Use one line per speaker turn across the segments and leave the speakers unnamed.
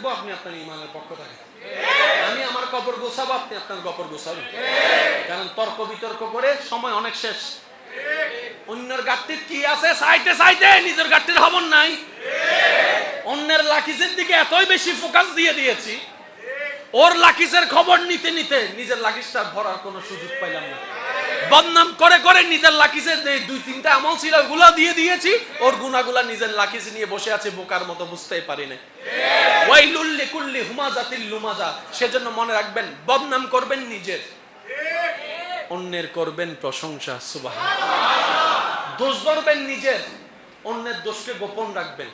থাকব, আপনি আপনার ইমানের পক্ষে থাকেন আমি আমার কবর গোছাবো, আপনি আপনার কবর গোছাবেন। কারণ তর্ক বিতর্ক করে সময় অনেক শেষ। অন্যের গাড়ির কি আছে? সাইটে সাইটে নিজের গাড়ির খবর নাই। অন্যের লাকিজের দিকে এতই বেশি ফোকাস দিয়ে দিয়েছি। ওর লাকিজের খবর নিতে নিতে নিজের লাকিজটা ভরার কোনো সুযোগ পাইলাম না। বদনাম করে করে নিজের লাকিসে যে দুই, তিনটা আমল ছিল, ওগুলো দিয়ে দিয়েছি। ওর গুণাগুলা নিজের লাকিজ নিয়ে বসে আছে, বোকার মতো বুঝতেই পারি না ওয়াইলুল লিকুল্লি হুমাজাতিল লুমাজা। সেজন্য মনে রাখবেন, বদনাম করবেন নিজের, অন্যের করবেন প্রশংসা সুবাহ দোষ ধরবেন নিজের, অন্যের দোষকে গোপন রাখবেন।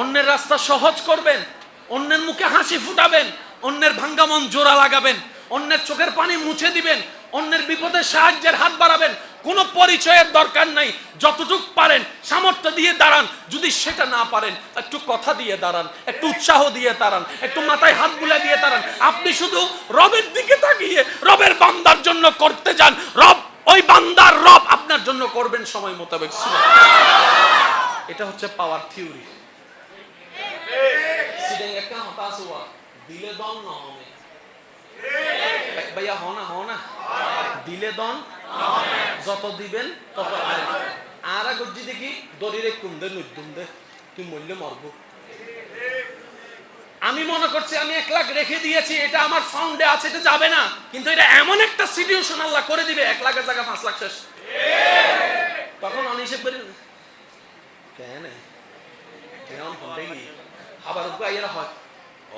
অন্যের রাস্তা সহজ করবেন, অন্যের মুখে হাসি ফুটাবেন, অন্যের ভাঙ্গামন জোড়া লাগাবেন, অন্যের চোখের পানি মুছে দিবেন অন্যের বিপদে সাহায্যের হাত বাড়াবেন। কোনো পরিচয়ের দরকার নাই। যতটুক পারেন সামর্থ্য দিয়ে দাঁড়ান। যদি সেটা না পারেন একটু কথা দিয়ে দাঁড়ান একটু উৎসাহ দিয়ে দাঁড়ান একটু মাথায় হাত বুলা দিয়ে দাঁড়ান। আপনি শুধু রবের দিকে তাকিয়ে রবের বান্দার জন্য করতে যান। রব ওই বান্দার রব আপনার জন্য করবেন সময় মোতাবেক। এটা হচ্ছে পাওয়ার থিওরি দিলে দম না হবে ভাইয়া হ না হ না। দিলে দন, যত দিবেন তত আর গজ্জি দেখি, দড়িরে কুন্দে নুদ্দুম দে তুই মরলে মরবো। আমি মনে করছি, আমি এক লাখ রেখে দিয়েছি, এটা আমার ফাউন্ডে আছে, এটা যাবে না। কিন্তু এটা এমন একটা সিচুয়েশন আল্লাহ করে দিবে, এক লাখের জায়গা পাঁচ লাখ শেষ। তখন অনিষেক বেরি কেন? কেমন গিয়ে আবার উগ্র আইয়ারা হয়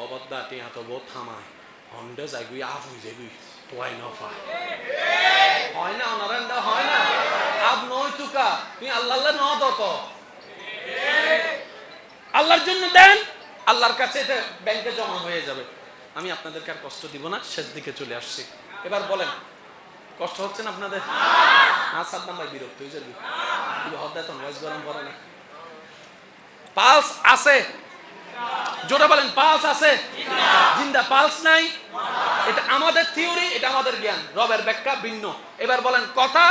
অবদ্দা টিয়া তো বহুত থামায়। হন্ডে যাই গুই আফ হয়ে যাই গুই তোয়াই ন হয় না অনারান্ডা হয় না আব নয় তুকা তুই আল্লাহ আল্লাহ ন দত আল্লাহর জন্য দেন। আল্লাহর কাছে এটা ব্যাংকে জমা হয়ে যাবে। আমি আপনাদেরকে আর কষ্ট দিব না। শেষ দিকে চলে আসছি। এবার বলেন কষ্ট হচ্ছে না আপনাদের? হ্যাঁ সাদ্দাম ভাই বিরক্ত হয়ে যাবি। হদ্দায় তো নয়েজ গরম করে না। পালস আছে। জোরে বলেন, পালস আছে? জিন্দা পালস নাই? এটা আমাদের থিওরি, এটা আমাদের জ্ঞান। রবের ব্যাখ্যা ভিন্ন। এবার বলেন, কথা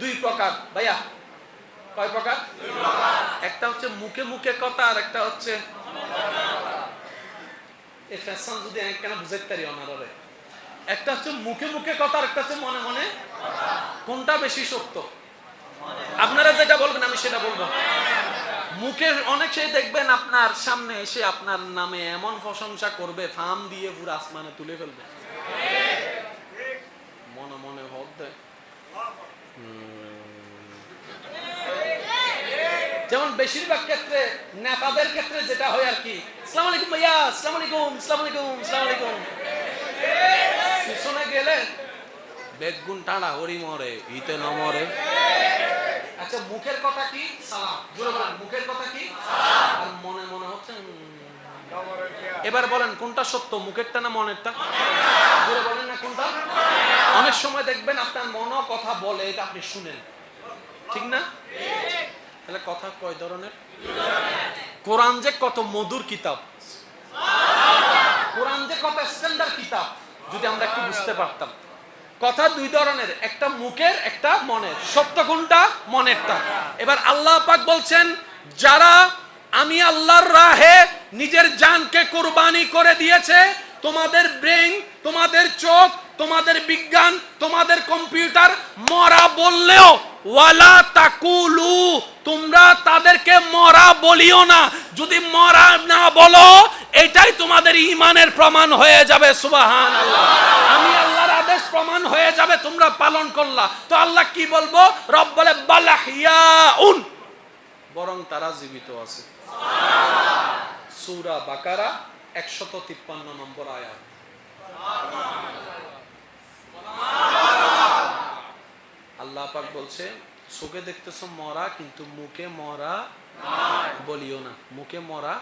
দুই প্রকার। ভাইয়া, কয় প্রকার? একটা হচ্ছে মুখে মুখে কথা, আর একটা হচ্ছে এই ফ্যাশন যদি কেন বুঝাইতে পারি অনারে একটা হচ্ছে মুখে মুখে কথা, আর একটা হচ্ছে মনে মনে কোনটা বেশি সত্য? আপনারা যেটা বলবেন, আমি সেটা বলব। মুখে অনেক সেই দেখবেন আপনার সামনে এসে আপনার নামে এমন প্রশংসা করবে, ফাম দিয়ে পুরো আসমানে তুলে ফেলবে। মনে মনে হদ যেমন বেশিরভাগ ক্ষেত্রে, নেতাদের ক্ষেত্রে যেটা হয় আর কি আলাইকুম ভাইয়া আলাইকুম আলাইকুম আলাইকুম। পিছনে গেলে বেগুন টানা হরি মরে, ইতে ন মরে। আচ্ছা মুখের কথা কি? সালাম। জোরে বলেন মুখের কথা কি? আর মনে মনে হচ্ছে এবার বলেন কোনটা সত্য মুখেরটা না মনেরটা? জোরে বলেন না কোনটা? অনেক সময় দেখবেন আপনার মনও কথা বলে এটা আপনি শুনেন। ঠিক না? তাহলে কথা কয় ধরনের? কোরআন যে কত মধুর কিতাব। কোরআন যে কত স্ট্যান্ডার্ড কিতাব যদি আমরা একটু বুঝতে পারতাম। কথা দুই ধরনের, একটা মুখের, একটা মনের। সত্য কোনটা? মনেরটা। এবার আল্লাহ পাক বলছেন, যারা আমি আল্লাহর রাহে নিজের জানকে কুরবানি করে দিয়েছে, তোমাদের ব্রেন তোমাদের চোখ, তোমাদের বিজ্ঞান, তোমাদের কম্পিউটার মরা বললেও, ওয়ালা তাকুলু, তোমরা তাদেরকে মরা বলিও না। যদি মরা না বলো, এটাই তোমাদের ইমানের প্রমাণ হয়ে যাবে সুবাহান আমি প্রমাণ হয়ে যাবে, তোমরা পালন করলা। তো আল্লাহ কি বলব? রব বলে উন বরং তারা জীবিত আছে। সুরা বাকারা, একশত তিপ্পান্ন নম্বর আয়াত। আল্লাহ পাক বলছে চোখে দেখতেছো মরা, কিন্তু মুখে মরা বলিও না। মুখে মরা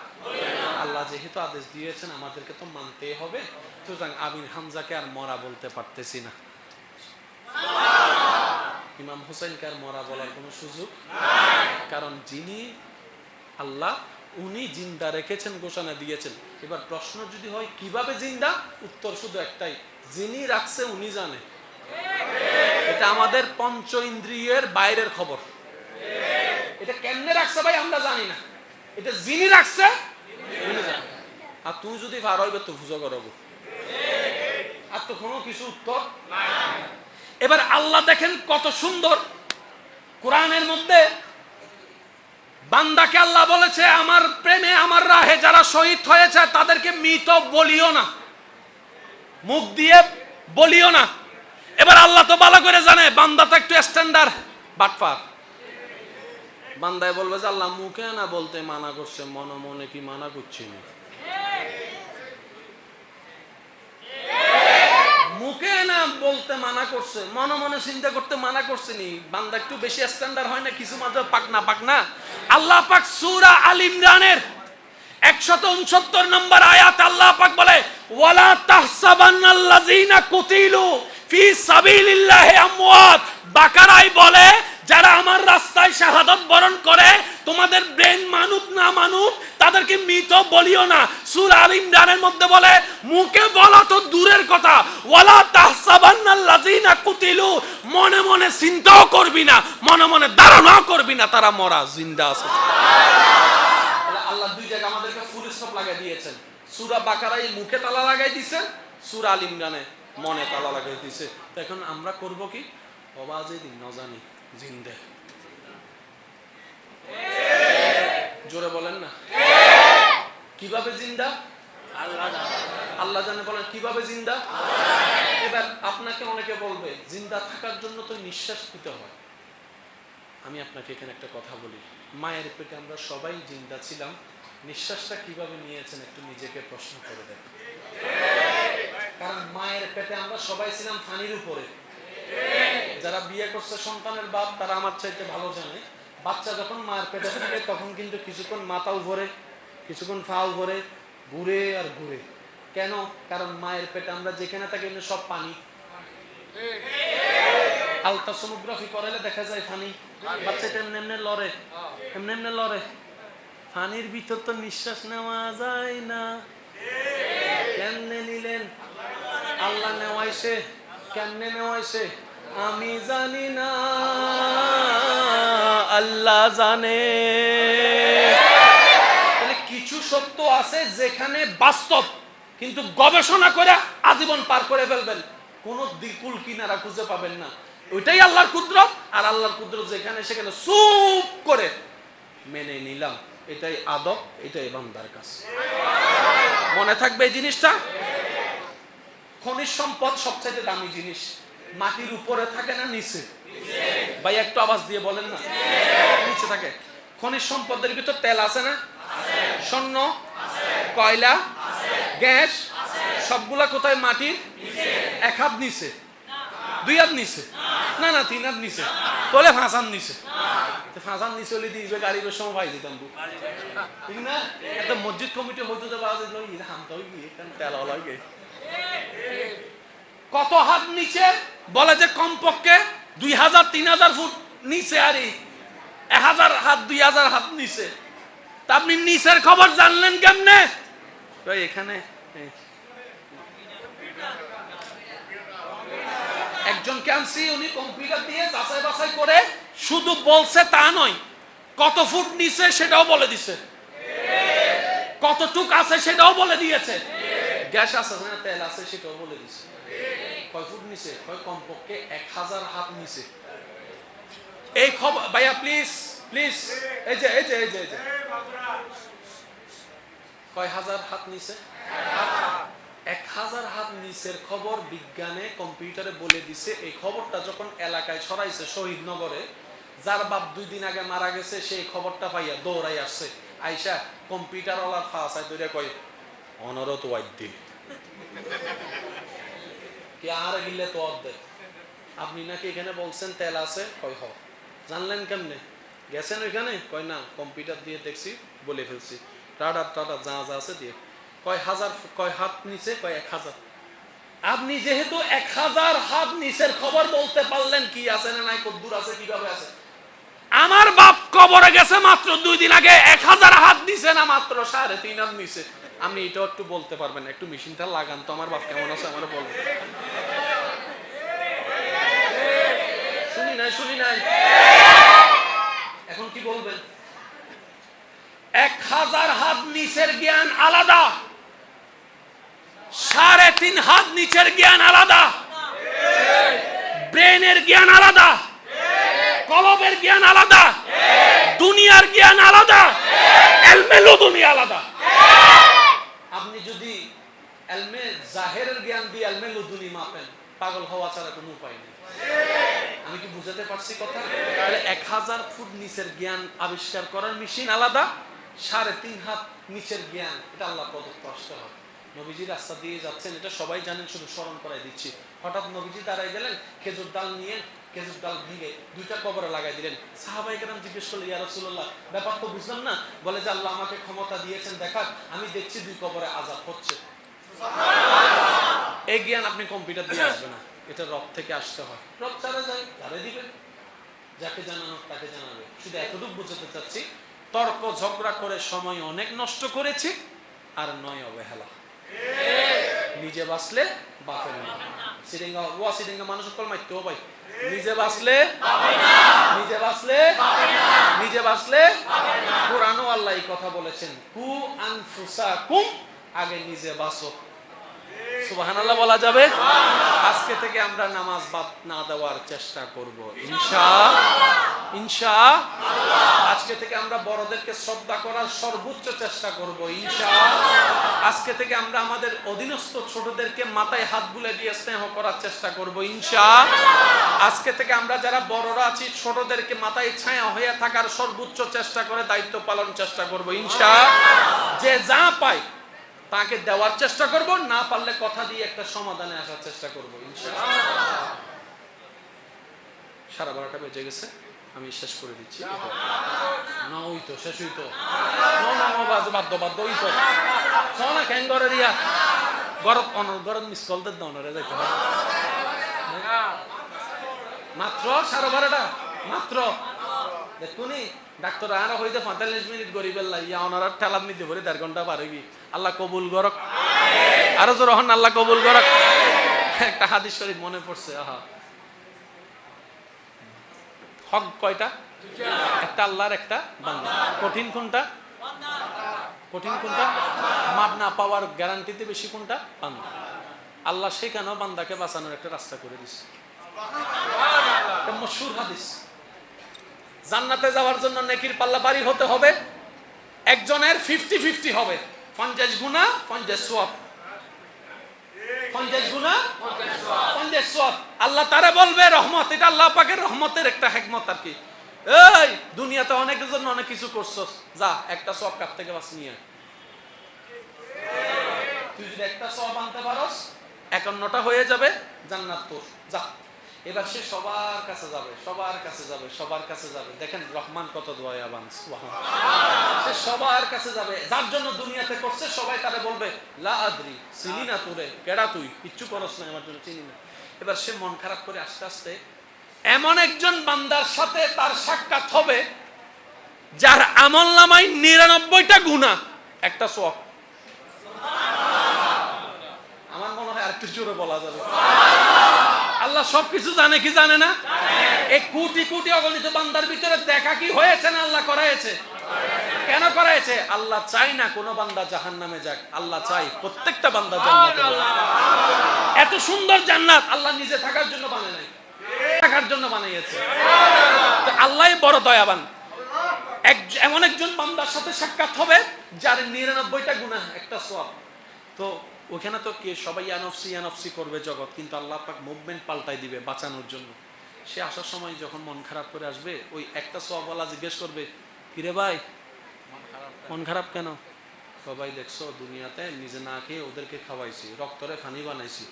আল্লাহ যেহেতু আদেশ দিয়েছেন, আমাদেরকে তো মানতেই হবে। সুতরাং আমির হামজাকে আর মরা বলতে পারতেছি না। ইমাম হোসেনকে আর মরা বলার কোনো সুযোগ কারণ যিনি আল্লাহ, উনি জিন্দা রেখেছেন, ঘোষণা দিয়েছেন। এবার প্রশ্ন যদি হয়, কীভাবে জিন্দা? উত্তর শুধু একটাই। যিনি রাখছে, উনি জানে। এটা আমাদের পঞ্চ ইন্দ্রিয়ের বাইরের খবর। এটা কেমনে রাখছে ভাই আমরা জানি না। এটা যিনি রাখছে জানে। তুই যদি পার হইবে, তো পুজো করব আর তো কোনো কিছু উত্তর এবার আল্লাহ দেখেন কত সুন্দর। কোরআনের মধ্যে বান্দাকে আল্লাহ বলেছে, আমার প্রেমে আমার রাহে যারা শহীদ হয়েছে, তাদেরকে মৃত বলিও না। মুখ দিয়ে বলিও না। এবার আল্লাহ তো ভালো করে জানে, বান্দা তো একটু স্ট্যান্ডার্ড বাটপার। বান্দায় বলবে যে আল্লাহ মুখে না বলতে মানা করছে, মনে মনে কি মানা করছি না? মুখে না বলতে মানা করছে, মনে মনে চিন্তা করতে মানা করছে নি? বান্দা একটু বেশি স্ট্যান্ডার্ড হয় না, কিছু মাত্র পাক না পাক না। আল্লাহ পাক সূরা আল ইমরানের একশত উনসত্তর নম্বর আয়াত আল্লাহ পাক বলে, ওয়ালা তাহসাবান্নাল্লাযীনা কুতিলু ফি সাবিলিল্লাহি আমওয়াত। বাকারাই বলে, যারা আমার রাস্তায় শাহাদত বরণ করে, তোমাদের ব্রেন মানুক না মানুক, তাদেরকে মৃত বলিও না। সূরা আল ইমরানের মধ্যে বলে, মুখে বলা তো দূরের কথা। ওয়ালা তাহসাবান্নাল্লাযীনা কুতিলু, মনে মনে চিন্তাও করবি না, মনে মনে ধারণাও করবি না, তারা মরা, জিন্দা আছে। আল্লাহ দুই জায়গা আমাদেরকে ফুল স্টপ লাগাই দিয়েছেন সূরা বাকারায় মুখে তালা লাগাই দিয়েছেন সূরা আল ইমরানে মনে তালা লাগাই দিয়েছে তো এখন আমরা করব কি? অবাজে দিন নজানি জিন্দে। জোরে বলেন না। কীভাবে জিন্দা? আল্লাহ জানে বলেন, কীভাবে জিন্দা? এবার আপনাকে অনেকে বলবে, জিন্দা থাকার জন্য তো নিঃশ্বাস নিতে হয়। আমি আপনাকে এখানে একটা কথা বলি। মায়ের পেটে আমরা সবাই জিন্দা ছিলাম নিঃশ্বাসটা কীভাবে নিয়েছেন একটু নিজেকে প্রশ্ন করে দেন কারণ মায়ের পেটে আমরা সবাই ছিলাম ফানির উপরে। যারা বিয়ে করছে সন্তানের বাপ, তারা আমার চাইতে ভালো জানে। বাচ্চা যখন মায়ের পেটে থাকে, তখন কিন্তু কিছুক্ষণ মাথাও ভরে কিছুক্ষণ ফাও ভরে ঘুরে আর ঘুরে। কেন? কারণ মায়ের পেটে আমরা যেখানে থাকি সব পানি। আলট্রাসোনোগ্রাফি করালে দেখা যায় ফানি। বাচ্চাটা এমনি এমনি লড়ে, এমনি এমনি লড়ে। ফানির ভিতর তো নিঃশ্বাস নেওয়া যায় না। কেমনে নিলেন? আল্লাহ নেওয়াইছে। কেমনে নেওয়াইছে? আমি জানি না। আল্লাহ জানে। কিছু সত্য আছে যেখানে বাস্তব, কিন্তু গবেষণা করে আজীবন পার করে ফেলবেন। কোন দিকুল কিনারা খুঁজে পাবেন না। ওইটাই আল্লাহর কুদরত, আর আল্লাহর কুদরত যেখানে সেখানে চুপ করে মেনে নিলাম। এটাই আদব, এটাই বান্দার কাজ। মনে থাকবে এই জিনিসটা? খনিজ সম্পদ সবচাইতে দামি জিনিস। মাটির উপরে থাকে না, নিচে? ভাই, একটু আওয়াজ দিয়ে বলেন না। নিচে থাকে। খনিজ সম্পদের ভিতর তেল আছে না? স্বর্ণ? কয়লা? গ্যাস? সবগুলা কোথায়? মাটির? এক হাত নিচে। দুই হাত নিচে। না না, তিন নিচে। ফাঁসান নিচে। ফাঁসান নিচে হলে দিবে গাড়ির সময় পাই যেতাম তো। ঠিক না? একটা মসজিদ কমিটি গিয়ে তেল কত হাত নিচে? বলে যে কমপক্ষে দুই হাজার, তিন হাজার ফুট নিচে আরে এক হাজার হাত, দুই হাজার হাত নিচে। তা আপনি নিচের খবর জানলেন কেমনে? এখানে একজনকে আনছি, উনি কম্পিউটার দিয়ে যাচাই বাছাই করে শুধু বলছে তা নয়, কত ফুট নিচে সেটাও বলে দিছে। কতটুক আছে সেটাও বলে দিয়েছে। গ্যাস আছে না, তেল আছে সেটাও বলে দিছে। কয় ফুট নিচে? কয় কমপক্ষে এক হাজার হাত নিচে। এই খবর, ভাইয়া প্লিজ প্লিজ এই যে এই যে এই যে। কয় হাজার হাত নিচে? এক হাজার হাত নিচের খবর বিজ্ঞানে কম্পিউটারে বলে দিছে, এই খবরটা যখন এলাকায় ছড়াইছে শহীদনগরে যার বাপ দুই দিন আগে মারা গেছে সেই খবরটা পাইয়া দৌড়াই আসছে। আইসা কম্পিউটার ওলার ফাঁসায় দৌড়ে কয়, অনরত ওয়াদ্যে কি আর গিলে তো অর্ধেক আপনি নাকি এখানে বলছেন তেল আছে? কয়, হ। জানলেন কেমনে? গেছেন ওইখানে? কয়, না, কম্পিউটার দিয়ে দেখছি, বলে ফেলছি। টাটা টাটা যা যা আছে দিয়ে। কয় হাজার কয় হাত নিচে, কয় এক হাজার? আপনি যেহেতু এক হাজার হাত নিচের খবর বলতে পারলেন কি আছে না নাই, কদ্দুর আছে, কীভাবে আছে? আমার বাপ কবরে গেছে মাত্র দুই দিন আগে, এক হাজার হাত নিচে না মাত্র সাড়ে তিন হাত নিচে। আপনি এটাও একটু বলতে পারবেন একটু মেশিনটা লাগান তো, আমার বাপ কেমন আছে আমার বলবেন শুনি নাই শুনি নাই। এখন কি বলবেন? এক হাজার হাত নিচের জ্ঞান আলাদা। তিন হাত নিচের জ্ঞান আলাদা। ব্রেনের জ্ঞান আলাদা। কলবের জ্ঞান আলাদা। দুনিয়ার জ্ঞান আলাদা। এলমেলু দুনিয়া আলাদা। আপনি যদি এলমে জাহেরের জ্ঞান দিয়ে এলমে লুদুনি মাপেন, পাগল হওয়া ছাড়া কোনো উপায় নেই। আমি কি বুঝাতে পারছি কথা? তাহলে এক হাজার ফুট নিচের জ্ঞান আবিষ্কার করার মেশিন আলাদা, সাড়ে তিন হাত নিচের জ্ঞান, এটা আল্লাহ প্রদত্ত আসতে হয় নবীজি রাস্তা দিয়ে যাচ্ছেন এটা সবাই জানেন শুধু স্মরণ করাই দিচ্ছি। হঠাৎ নবীজি দাঁড়াই গেলেন খেজুর ডাল নিয়ে খেজুর ডাল ভেঙে দুইটা কবরে লাগাই দিলেন। সাহাবাই কেরাম জিজ্ঞেস করল ইয়া রাসূলুল্লাহ ব্যাপার তো বুঝলাম না। বলে যে আল্লাহ আমাকে ক্ষমতা দিয়েছেন দেখার আমি দেখছি দুই কবরে আজাব হচ্ছে। এই জ্ঞান আপনি কম্পিউটার দিয়ে আসবে না এটা রব থেকে আসতে হয়। রব চারা যায় তারে দিবেন যাকে জানানো তাকে জানাবে। শুধু এতটুকু বুঝাতে চাচ্ছি তর্ক ঝগড়া করে সময় অনেক নষ্ট করেছি আর নয় অবহেলা। নিজে বাঁচলে বাপের না ও মানুষ ভাই। নিজে বাঁচলে নিজে বাঁচলে নিজে বাঁচলে কোরআনও আল্লাহ কথা বলেছেন কু আনফুসা কুম আগে নিজে বাঁচো। সুবহানাল্লাহ বলা যাবে। আজকে থেকে আমরা নামাজ বাদ না দেওয়ার চেষ্টা করব। ইনশা ইনশা, আজকে থেকে আমরা বড়দেরকে শ্রদ্ধা করার সর্বোচ্চ চেষ্টা করব, ইনশা। আজকে থেকে আমরা আমাদের অধীনস্থ ছোটদেরকে মাথায় হাত বুলে দিয়ে স্নেহ করার চেষ্টা করব, ইনশা। আজকে থেকে আমরা যারা বড়রা আছি, ছোটদেরকে মাথায় ছায়া হয়ে থাকার সর্বোচ্চ চেষ্টা করে দায়িত্ব পালন চেষ্টা করব, ইনশা। যে যা পায় তাকে দেওয়ার চেষ্টা করব, না পারলে কথা দিয়ে একটা সমাধানে আসার চেষ্টা করব সারা বারোটা বেজে গেছে, আমি শেষ করে দিচ্ছি। না, ওই তো, শেষ হই তো। না না না বাদ বাদ্য বাদ্য, ওই তো। শোনা কেন করে দিয়া। গরত অনর গরত মিস কল দেন অনরে যাইতে মাত্র সাড়ে বারোটা? মাত্র? দেখুনি, ডাক্তার আর হইতে পঁয়তাল্লিশ মিনিট গরিবের ইয়া ওনারা ঠেলার নিতে পারি, দেড় ঘণ্টা পারে কি? আল্লাহ কবুল করক। আরও জোর হন, আল্লাহ কবুল করক। একটা হাদিস শরীফ মনে পড়ছে, আহা। হক কয়টা? একটা আল্লাহর, একটা বান্দা। কঠিন কোনটা? কঠিন কোনটা? মাপ না পাওয়ার গ্যারান্টিতে বেশি কোনটা? বান্দা। আল্লাহ সেখানেও বান্দাকে বাঁচানোর একটা রাস্তা করে দিছে। মশহুর হাদিস। জান্নাতে যাওয়ার জন্য নেকির পাল্লা বাড়ি হতে হবে। একজনের ফিফটি ফিফটি হবে। পঞ্চাশ গুণা, পঞ্চাশ সোয়াব। পঞ্চাশ গুণা, পঞ্চাশ সোয়াব। আল্লাহ তারা বলবে, রহমত। এটা আল্লাহ পাকের রহমতের একটা হেকমত আর কি। এই, দুনিয়াতে অনেকের জন্য অনেক কিছু করছ যা, একটা সব কাপ থেকে বাস নিয়ে তুই যদি একটা সব আনতে পারস, একান্নটা হয়ে যাবে জান্নাত তোর। যা। এবার সে সবার কাছে যাবে, সবার কাছে যাবে, সবার কাছে যাবে। দেখেন রহমান কত দয়াবান সে সবার কাছে যাবে, যার জন্য দুনিয়াতে করছে, সবাই তারে বলবে, লা আদ্রি, চিনি না তোরে, কেডা তুই? কিচ্ছু করস না, আমার জন্য চিনি না। এবার সে মন খারাপ করে আস্তে আস্তে এমন একজন বান্দার সাথে তার সাক্ষাৎ হবে, যার আমল নামায় নিরানব্বইটা গুণা একটা সব আমার মনে হয় আর একটু জোরে বলা যাবে। আল্লাহ সবকিছু জানে কি জানে না? এই কোটি কোটি অগণিত বান্দার ভিতরে দেখা কি হয়েছে না আল্লাহ করাইছে? কেন করাইছে? আল্লাহ চাই না কোনো বান্দা জাহান নামে যাক। আল্লাহ চাই প্রত্যেকটা বান্দা জান্নাতে। এত সুন্দর জান্নাত আল্লাহ নিজে থাকার জন্য বানায় নাই। থাকার জন্য বানিয়েছে। তো আল্লাহই বড় দয়াবান। এক এমন একজন বান্দার সাথে সাক্ষাৎ হবে যার নিরানব্বইটা গুণা একটা সব তো ওখানে তো কে, সবাই ইয়ানফসি ইয়ানফসি করবে জগৎ, কিন্তু আল্লাহ পাক মুভমেন্ট পাল্টাই দিবে বাঁচানোর জন্য। সে আসার সময় যখন মন খারাপ করে আসবে, ওই একটা সবওয়ালা জিজ্ঞেস করবে, কিরে ভাই, মন খারাপ কেন? সবাই দেখছ, দুনিয়াতে নিজে না খেয়ে ওদেরকে খাওয়াইছি, রক্তরে ফানি বানাইছি।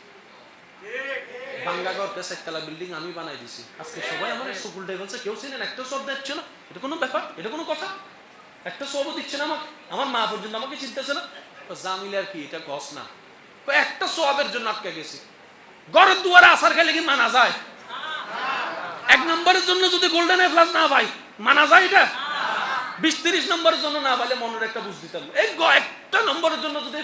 বাঙ্গাগর প্লেস একতলা বিল্ডিং আমি বানাই দিছি। আজকে সবাই আমার স্কুল ডে বলছে, কেউ চিনেন একটা সব দিচ্ছে না? এটা কোনো ব্যাপার? এটা কোনো কথা? একটা সবও দিচ্ছে না আমাকে? আমার মা পর্যন্ত আমাকে চিনতেছে না? জামিল আর কি, এটা গস না। একটা সোয়াবের জন্য আটকে গেছি। ঘরের দুয়ারে আসার খেলে কি মানা যায়? এক নম্বরের জন্য যদি গোল্ডেন এফ্লাস না ভাই মানা যায় এটা? বিশ তিরিশ নম্বরের জন্য না পাইলে মনের একটা বুঝ দিতাম এই একটা নম্বরের জন্য যদি